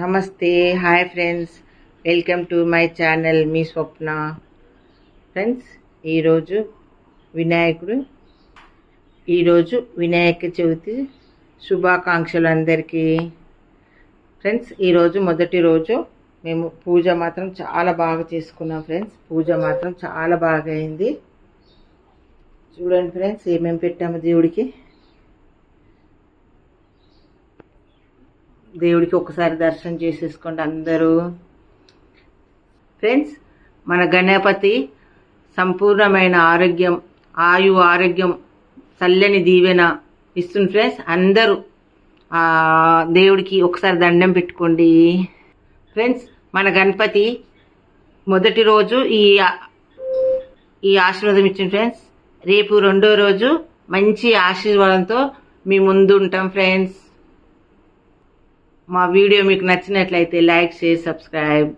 నమస్తే hi friends. Welcome to my channel me Swapna. Friends ఈరోజు వినాయకుడు ఈరోజు వినాయక చవితి శుభాకాంక్షలు అందరికీ. ఫ్రెండ్స్ ఈరోజు మొదటి రోజు మేము పూజ మాత్రం చాలా బాగా చేసుకున్నాం ఫ్రెండ్స్. పూజ మాత్రం చాలా బాగా అయింది. చూడండి ఫ్రెండ్స్ ఏమేమి పెట్టాము దేవుడికి? దేవుడికి ఒకసారి దర్శనం చేసేసుకోండి అందరూ. ఫ్రెండ్స్ మన గణపతి సంపూర్ణమైన ఆరోగ్యం ఆయు ఆరోగ్యం చల్లని దీవెన ఇస్తుంది ఫ్రెండ్స్ అందరూ దేవుడికి ఒకసారి దండం పెట్టుకోండి. ఫ్రెండ్స్ మన గణపతి మొదటి రోజు ఈ ఈ ఆశీర్వాదం ఇచ్చింది ఫ్రెండ్స్ రేపు రెండో రోజు మంచి ఆశీర్వాదంతో మీ ముందు ఉంటాం ఫ్రెండ్స్ మా వీడియో మీకు నచ్చినట్లయితే లైక్ షేర్ సబ్స్క్రైబ్.